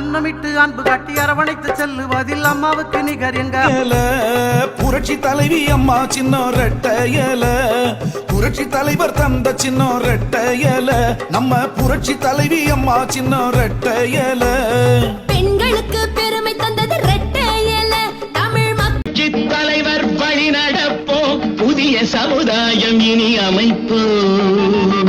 அன்னமிட்டு அன்பு காட்டி அரவணைத்து செல்லுவதில் அம்மாவுக்கு நிகர் எங்க? புரட்சி தலைவி அம்மா சின்ன ரெட்டையல புரட்சி தலைவர் தந்த சின்ன ரெட்டையல நம்ம புரட்சி தலைவி அம்மா சின்ன ரெட்டையல பெண்களுக்கு பெருமை தந்தது ரெட்டை இலை. தமிழ் மக்கள் தலைவர் வழி நடப்போம் புதிய சமுதாயம் இனி அமைப்போம்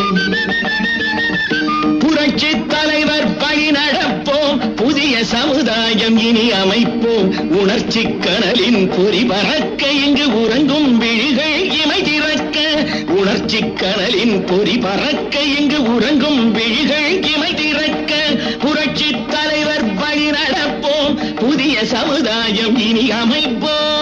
சமுதாயம் இனி அமைப்போம். உணர்ச்சி கனலின் பொறி பறக்க இங்கு உறங்கும் விழிகள் இமை திறக்க. உணர்ச்சி கனலின் பொறி பறக்க இங்கு உறங்கும் விழிகள் இமை திறக்க. புரட்சி தலைவர் வழி நடப்போம் புதிய சமுதாயம் இனி அமைப்போம்.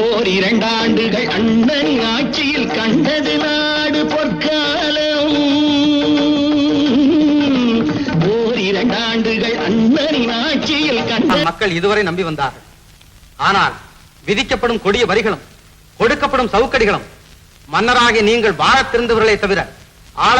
ஓர் இரண்டாண்டுகள் அண்ணன் ஆட்சியில் கண்டது நாடு பொற்காலம். ஓர் இரண்டாண்டுகள் அண்ணனின் ஆட்சியில் கண்ட மக்கள் இதுவரை நம்பி வந்தார்கள். ஆனால் விதிக்கப்படும் கொடிய வரிகளும் கொடுக்கப்படும் சவுக்கடிகளும் மன்னராகி நீங்கள் வாழத்திருந்தவர்களே தவிர ஆழ